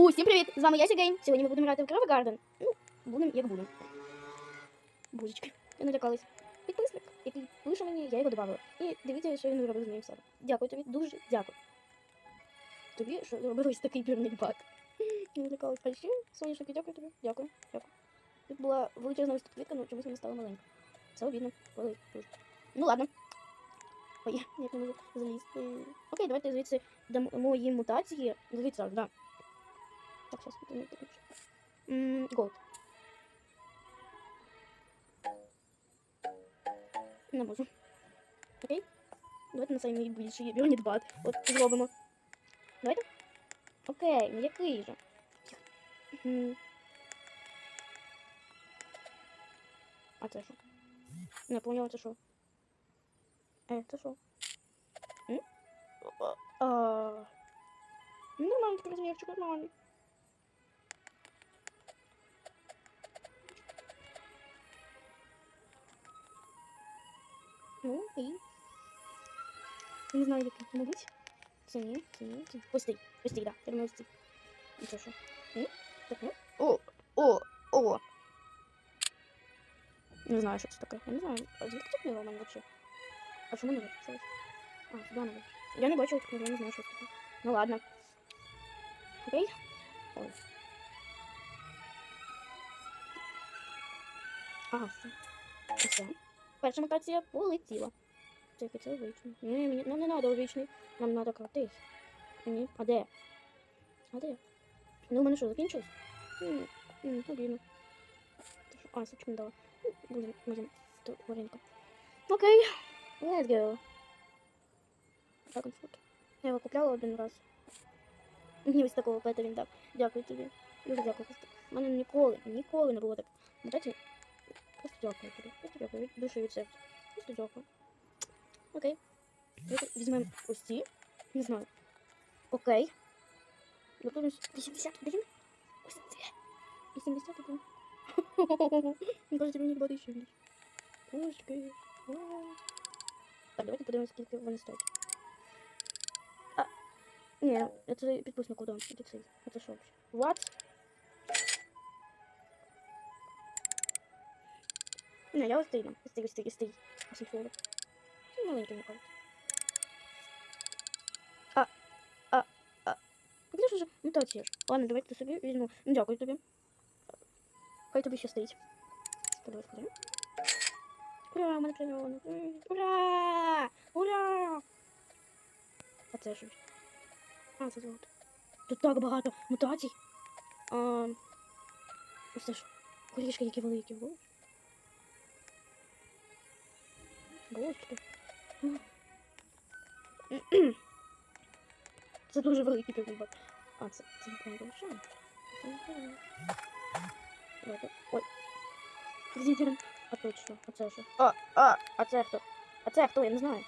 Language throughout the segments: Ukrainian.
Усім привіт! З вами я Сігейм. Сьогодні ми будемо грати в Крава Гарден. Ну, будемо як будемо. Бузечки. Я налякалась. Підписник, який пише мені, я його додавала. І дивіться, що він робив з моїм себе. Дякую тобі, дуже дякую. Тобі, що зробив ось такий пірний бак. Я налякалась. А ще, соняшники, дякую тобі. Дякую, дякую. Тут була величезна ось тут чомусь вона стала маленька. Це обідно. Коли дуже. Ну ладно. Ой, я не можу залізти. Окей, давайте звідси дамо їм мутації. Дивіться, да. Так, сейчас это не Ммм, голд. Не можу. Окей. Давайте на самий більший Юніт бат. От зробимо. Давайте. Окей, ну який же? Мгм. А це що? Не поняла, це що? Е, це що? М? А, а. Ну, Нормально, такий розмірчик, нормально. Ну і. Не знаю, який, мабуть. Це ні, це ні, це ось цей, ось цей, да, я думаю, ось цей. І це що? Ні? Так, ну. О, о, о. Не знаю, що це таке. Я не знаю. А звідки тут не мене вообще? А чому не Що це? А, сюди не Я не бачила тут, я не знаю, що це таке. Ну ладно. Окей. Ой. Ага, все. Все. Перша мутація полетіла. Тільки це вічний. Ні, мені нам не треба вічний. Нам треба крутись. Ні. А де? А де? Ну, у мене що, закінчилось? М, м, Обідно. А, сучку не дала. Будемо. Тут варенька. Окей. Let's go. Так, он фото. Я його купляла один раз. Мені ось такого пета він дав. Дякую тобі. Дуже дякую. У мене ніколи, ніколи не було так. Мутації Просто дякую тобі. Просто дякую. Від душі від серця. Просто дякую. Окей. Давайте візьмемо ось ці. Не знаю. Окей. Готуємось. 81. Ось це. 81. Мені кажуть, мені буде ще більше. Божки. Вау. Так, давайте подивимося, скільки вони стоять. А, ні, це підписник удом. Це цей. А це що взагалі? What? Не, я ось цей дам. Ось цей, ось цей, маленький, мені кажуть. А, а, а. Где ж уже мутація ж? Ладно, давайте собі візьму. Ну, дякую тобі. Хай тобі щастить. Давай сходимо. Ура, мене клейоно. Ура! Ура! А це що? А, це золото. Тут так багато мутацій. А, ось це ж. Горішки, які великі. Боже. Бочки. Це дуже великий півбак. А, це, це не повишає. Це не повишає. Давайте. Ой. Зітерн. А точно. А це що? А, а, а це хто? А це хто? Я не знаю.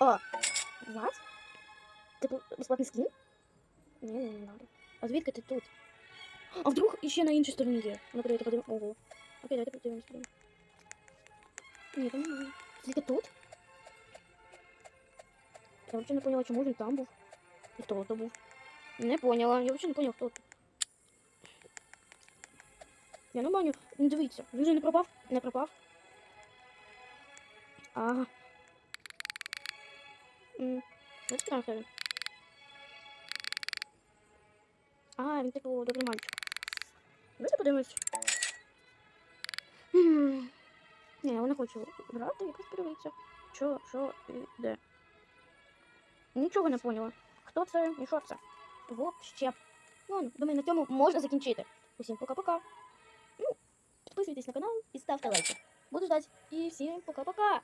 А, вас? Типу, безплатний скін? Ні, не, не надо. А звідки ти тут? А вдруг іще на іншій стороні є? Ну, давайте подивимось. Ого. Окей, давайте подивимось. подивимось. Ні, там тут? Я взагалі не поняла, чому він там був. І хто то був. Не поняла. Я взагалі не поняла, хто то. Я не баню. Не дивіться. Він же не пропав? Не пропав. Ага. Ось трансфер. А, він типу добрий мальчик. Давайте подивимось. М, Ні, я не хочу грати, якось подивитися. Що, що і де. Нічого не поняла. Хто це і що це? Вообще. Ну, думаю, на цьому можна закінчити. Усім пока-пока. Ну, підписуйтесь на канал і ставте лайки. Буду ждать. І всім пока-пока.